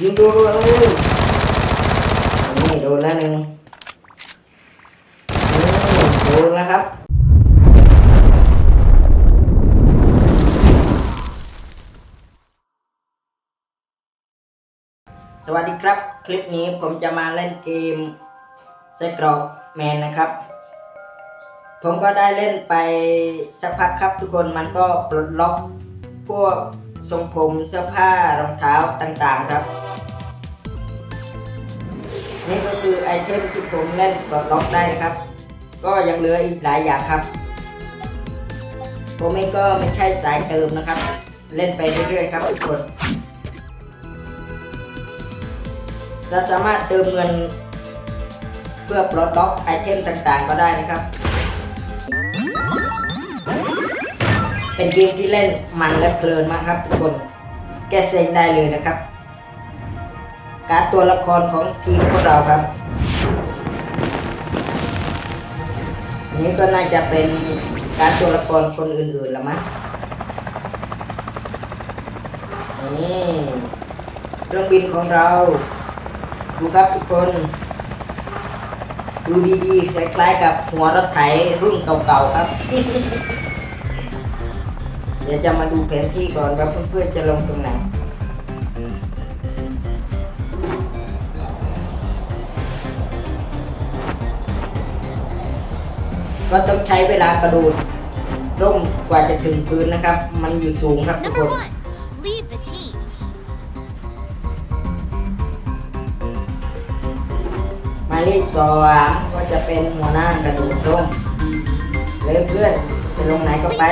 ยิงดูเลยนี่โดนแล้วหนึ่งโดนแล้วครับสวัสดีครับ คลิปนี้ผมจะมาเล่นเกมไส้กรอกแมนนะครับ ผมก็ได้เล่นไปสักพักครับทุกคนมันก็ปลดล็อกพวก ทรงผมเสื้อผ้ารองเท้าต่างๆครับ นี่ก็คือไอเทมที่ผมเล่นปลดล็อกได้นะครับ ก็ยังเหลืออีกหลายอย่างครับ ผมเองก็ไม่ใช่สายเติมนะครับ เล่นไปเรื่อยๆครับทุกคนเราสามารถเติมเงิน เพื่อปลดล็อกไอเทมต่างๆก็ได้นะครับ เป็นเกมที่เล่นมันและเพลินมากครับทุกคน แก้เซ็งได้เลยนะครับ การตัวละครของทีมพวกเราครับ นี่ก็น่าจะเป็นการตัวละครคนอื่นๆละมั้งนี่เครื่องบินของเรา ดูครับทุกคน ดูดีๆคล้ายๆกับหัวรถไถรุ่นเก่าๆครับ เดี๋ยวจะมาดูแผนที่ก่อนว่าเพื่อนๆจะลงตรงไหน ก็ต้องใช้เวลากระโดดร่มกว่าจะถึงพื้นนะครับ มันอยู่สูงครับทุกค Number น one, lead the team. หมายเลขสองก็จะเป็นหัวหน้ากระโดดร่มเลยเพื่อนจะลงไหนก็ Please ไป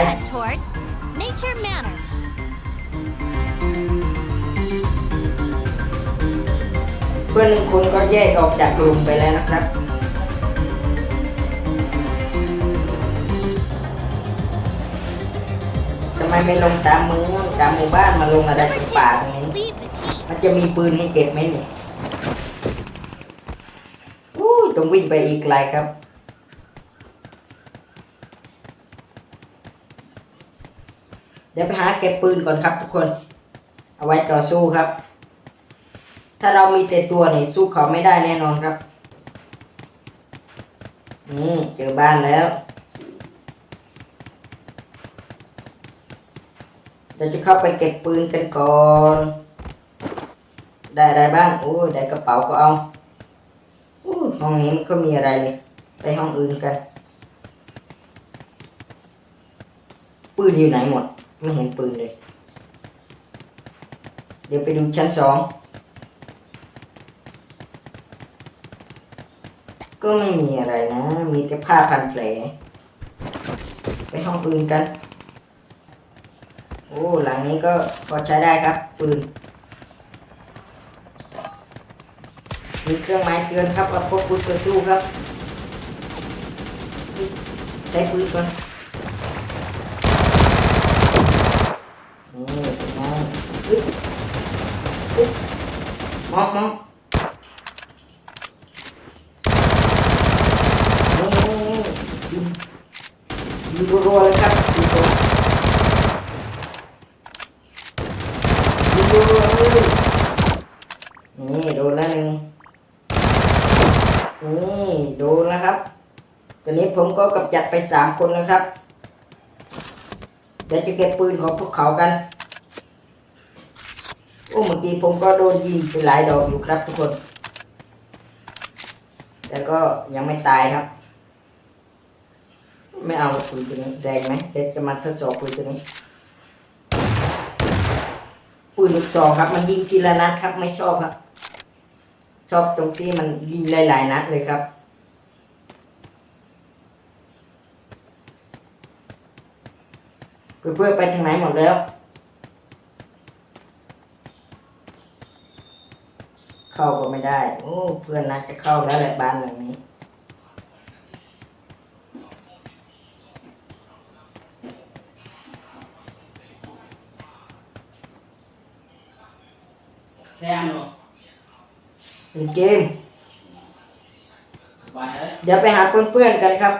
เพื่อนหนึ่งคนก็แยกออกจากกลุ่มไปแล้วนะครับทำไมไม่ลงตามเมืองตามหมู่บ้านมาลงอะไร Number ตรงป่าตรงนี้ มันจะมีปืนให้เก็บไหมเนี่ยอู้ยต้องวิ่งไปอีกไกลครับเดี๋ยวไปหาเก็บปืนก่อนครับทุกคน เอาไว้ต่อสู้ครับ ถ้าเรามีแต่ตัวนี่สู้เขาไม่ได้แน่นอนครับนี่เจอบ้านแล้วเดี๋ยวจะเข้าไปเก็บปืนกันก่อน ได้อะไรบ้างโอ้ได้กระเป๋าก็เอาอห้องนี้มันก็มีอะไรเลยไปห้องอื่นกันปืนอยู่ไหนหมด ไม่เห็นปืนเลย เดี๋ยวไปดูชั้นสอง ก็ไม่มีอะไรนะ มีแต่ผ้าพันแผล ไปห้องปืนกัน โอ้ หลังนี้ก็พอใช้ได้ครับ ปืน มีเครื่องหมายเตือนครับว่าพวกคุณจะสู้ครับ ใช้ปืนก่อนนี่เป็นไงอึ๊บอึ๊บมองมองนี่นี่นี่ยิง ตัวเลยครับยิงรัวยิงรัวๆเลยนี่โดนแล้วหนึ่งนี่โดนแล้วครับตอนนี้ผมก็กำจัดไปสามคนแล้วครับ เดี๋ยวจะเก็บปืนของพวกเขากัน โอ้เมื่อกี้ผมก็โดนยิงไปหลายดอกอยู่ครับทุกคน แต่ก็ยังไม่ตายครับ ไม่เอาปืนตัวนี้แรงไหมเดี๋ยวจะมาทดสอบปืนตัวนี้ปืนลูกซองครับ มันยิงทีละนัดครับไม่ชอบครับ ชอบตรงที่มันยิงหลายๆนัดเลยครับเพื่อนๆไปทางไหนหมดแล้ว เข้าก็ไม่ได้ โอ้ เพื่อนน่าจะเข้าแล้วแหละบ้านหลังนี้ เล่นเกมไหวเลยเดี๋ยวไปหาเพื่อนๆกันครับ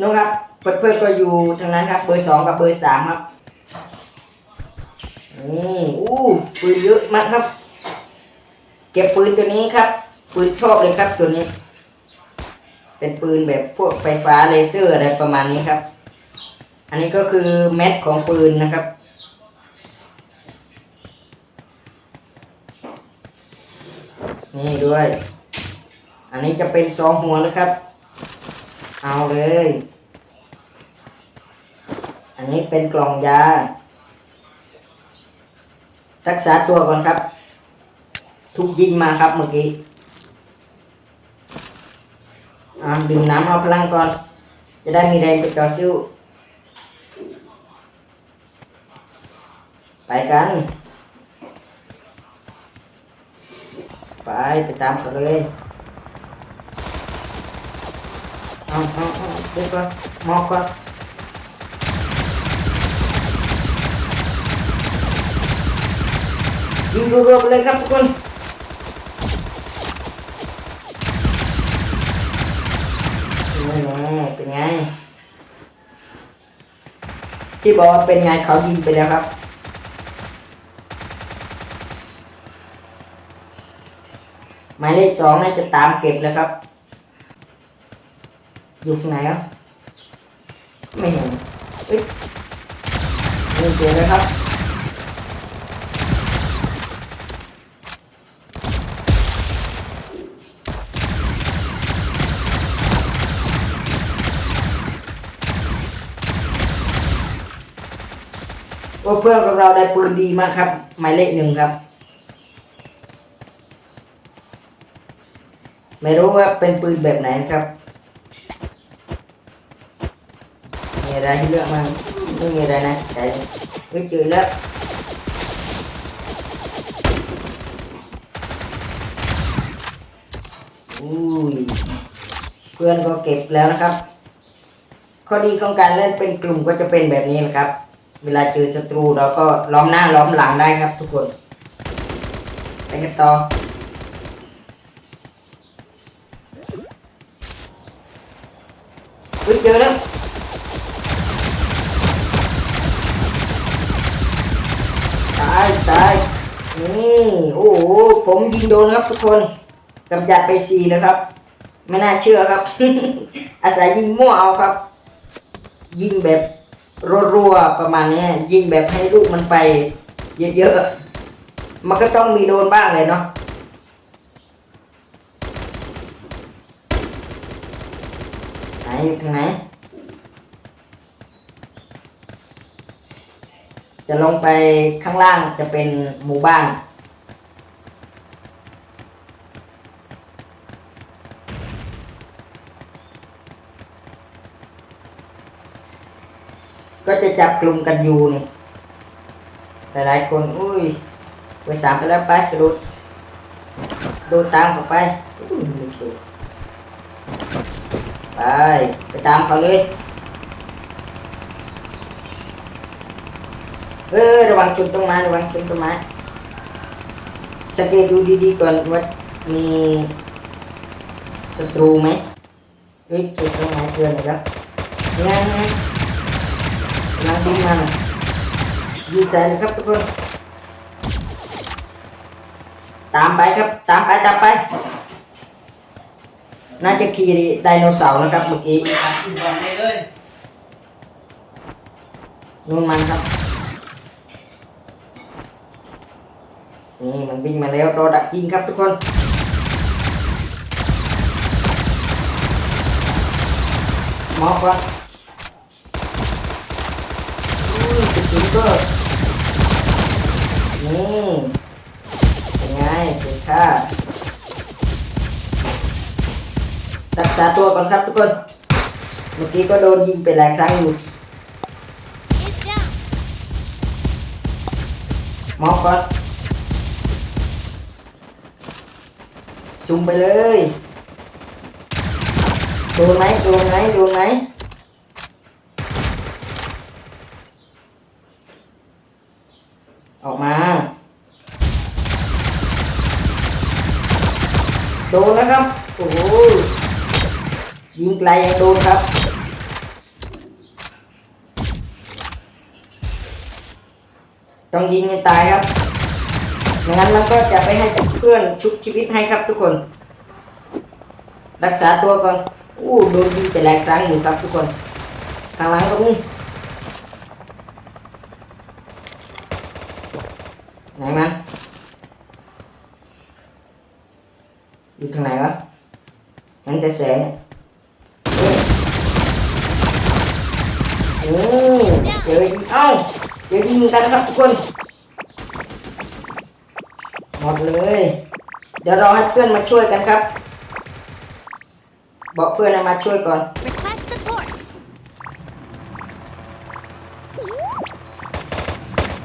นู้นครับเพื่อนๆก็อยู่ทางนั้นครับเบอร์สองกับเบอร์สามครับนี่อู้ปืนเยอะมากครับ เก็บปืนตัวนี้ครับ ปืนชอบเลยครับตัวนี้ เป็นปืนแบบพวกไฟฟ้าเลเซอร์อะไรประมาณนี้ครับ อันนี้ก็คือแม็กของปืนนะครับ นี่ด้วย อันนี้จะเป็นสองหัวนะครับ เอาเลย อันนี้เป็นกล่องยา รักษาตัวก่อนครับ ทุกยิงมาครับเมื่อกี้อาดื่มน้ำเอาพลังก่อน จะได้มีแรงไปต่อสู้ไปกัน ไปไปตามกันเลยเอาเอาเอาเดี๋ยวก่อนมองก่อนยิงรัวๆไปเลยครับทุกคนนี่เป็นไง ที่บอกว่าเป็นไงเขายิงไปแล้วครับ หมายเลขสองน่าจะตามเก็บแล้วครับ อยู่ที่ไหนอะไม่เห็นเอ้ยไม่เจอเลยครับเพื่อนของเราได้ปืนดีมากครับ หมายเลขหนึ่งครับ ไม่รู้ว่าเป็นปืนแบบไหนครับมีอะไรให้เลือกมั้งไม่มีอะไรนะใจไม่เจอแล้วอุ้ยเพื่อนก็เก็บแล้วนะครับ ข้อดีของการเล่นเป็นกลุ่มก็จะเป็นแบบนี้นะครับ เวลาเจอศัตรูเราก็ล้อมหน้าล้อมหลังได้ครับทุกคนไปกันต่อ เฮ้ยเจอแล้วตายตายนี่โอ้โหผมยิงโดนครับทุกคนกำจัดไปสี่แล้วครับ ไม่น่าเชื่อครับ อาศัยยิงมั่วเอาครับ ยิงแบบรัวๆประมาณนี้ยิงแบบให้ลูกมันไป เยอะๆมันก็ต้องมีโดนบ้างเลยเนาะ ไหน อยู่ทางไหน จะลงไปข้างล่างจะเป็นหมู่บ้าน ก็จะจับกลุ่มกันอยู่นี่หลายๆคนอุ้ยไปสามไปแล้วไปกระโดดโดดตามเข้าไปอุ้ย ไปไปตามเขาเลย เออระวังชนต้นไม้ระวังชนต้นไม้สังเกตดูดีๆก่อนว่ามีศัตรูไหมเฮ้ยเจอต้นไม้เกินเลยครับงั้นงั้นกำลังยิงมันยิงใส่เลยครับทุกคน ตามไปครับ ตามไปตามไป น่าจะขี่ไดโนเสาร์นะครับเมื่อกี้อยู่ก่อนเลยเลยนู่นมันครับ นี่มันวิ่งมาแล้วรอดักยิงครับทุกคนมอบก่อนอุ้ยกระสุนก็นี่เป็นไงเสียค่า รักษาตัวก่อนครับทุกคน เมื่อกี้ก็โดนยิงไปหลายครั้งอยู่มอบก่อนซูมไปเลยโดนไหมโดนไหมโดนไหมออกมาโดนนะครับ โอ้โห ยิงไกลยังโดนครับ ต้องยิงให้ตายครับไม่งั้นมันก็จะไปให้เพื่อนชุบชีวิตให้ครับทุกคน รักษาตัวก่อนอู้โดนยิงไปหลายครั้งอยู่ครับทุกคนข้างหลังตรงนี้ไหนมันอยู่ทางไหนวะเห็นแต่แสง เฮ้ยนี่เจอยิงเอ้าเจอยิงกันครับทุกคนหมดเลย เดี๋ยวรอให้เพื่อนมาช่วยกันครับ บอกเพื่อนให้มาช่วยก่อน Request support.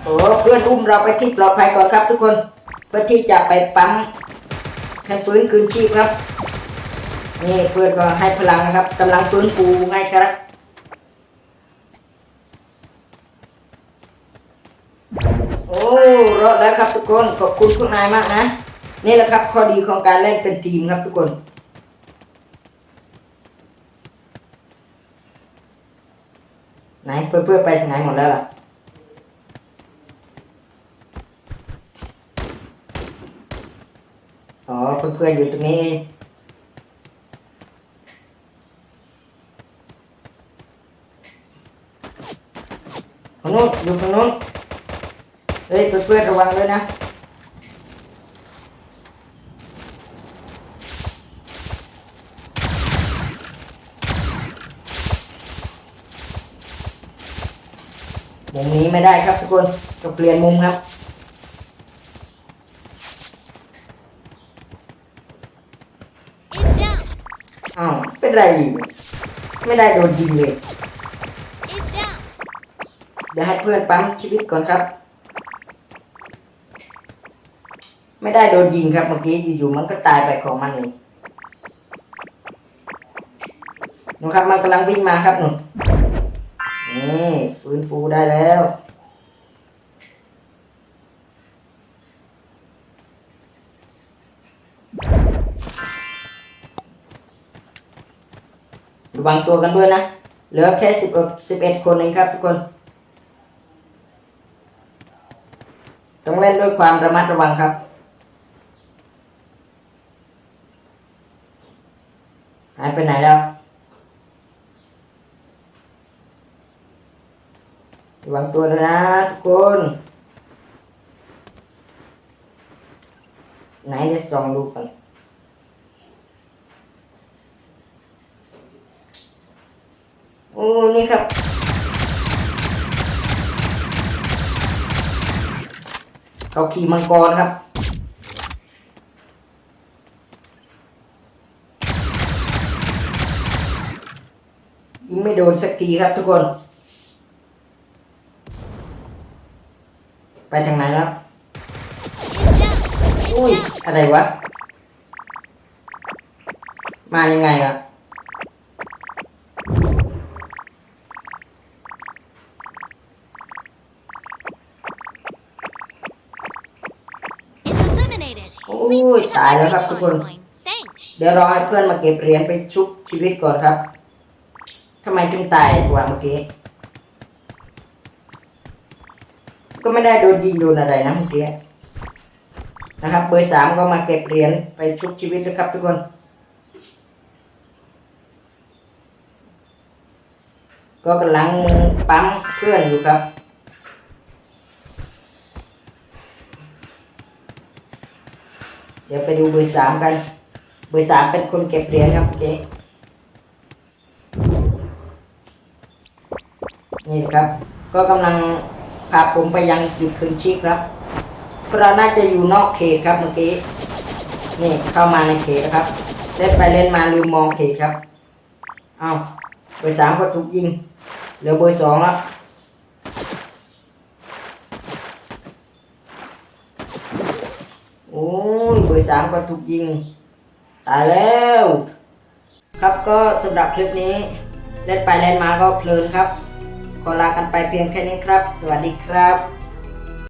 โอ้เพื่อนอุ้มเราไปที่ปลอดภัยก่อนครับ ทุกคนเพื่อที่จะไปปั๊มให้ฟื้นคืนชีพครับ นี่เพื่อนก็ให้พลังนะครับกำลังฟื้นฟูให้ครับ อ้รอดแล้วครับทุกคนขอบคุณคุณนายมากนะ นี่แหละครับ ข้อดีของการเล่นเป็นทีมครับทุกคนไหนเพื่อนเพื่อนๆไปทางไหนหมดแล้วล่ะอ๋อเพื่อนๆอยู่ตรงนี้เองฝั่งนู้นอยู่ฝั่งนู้น เฮ้ยเพื่อนๆระวังด้วยนะมุมนี้ไม่ได้ครับทุกคนต้องเปลี่ยนมุมครับอ้าวเป็นไรไม่ได้โดนยิงเลยเดี๋ยวให้เพื่อนปั๊มชีวิตก่อนครับ ไม่ได้โดนยิงครับเมื่อกี้อยู่ๆมันก็ตายไปของมันเองหนูครับมันกำลังวิ่งมาครับหนูนี่ฟื้นฟูได้แล้ว ระวังตัวกันด้วยนะ เหลือแค่สิบสิบเอ็ดคนเองครับทุกคน ต้องเล่นด้วยความระมัดระวังครับ หายไปไหนแล้วระวังตัวด้วยนะทุกคน ไหนจะส่องดูกันโอ้นี่ครับ เขาขี่มังกรครับ ยิงไม่ โดนสักทีครับทุกคน ไปทางไหนแล้ว Is down. Is อุ้ย down. อะไรวะ มายังไงอะ Is eliminated. โอ้ยตายแล้วครับทุกคน Coin. Thanks. เดี๋ยวรอให้เพื่อนมาเก็บเหรียญไปชุบชีวิตก่อนครับ ทำไมถึงตายกว่าเมื่อกี้ ก็ไม่ได้โดนยิงโดนอะไรนะเมื่อกี้นะครับ เบอร์สามก็มาเก็บเหรียญไปชุบชีวิตแล้วครับทุกคนก็กำลังปั๊มเพื่อนอยู่ครับ เดี๋ยวไปดูเบอร์สามกัน เบอร์สามเป็นคนเก็บเหรียญครับเจ๊ นี่ครับ ก็กำลังพาผมไปยังจุดคืนชีพครับเราะเราน่าจะอยู่นอกเขตครับเมื่อกี้ นี่เข้ามาในเขตนะครับ เล่นไปเล่นมาลืมมองเขตครับ เอาเบอร์สามก็ถูกยิง เหลือเบอร์สองแล้วโอ้ยเบอร์สามก็ถูกยิง ตายแล้ว ครับก็สำหรับคลิปนี้ เล่นไปเล่นมาก็เพลินครับ ขอลากันไปเพียงแค่นี้ครับ สวัสดีครับ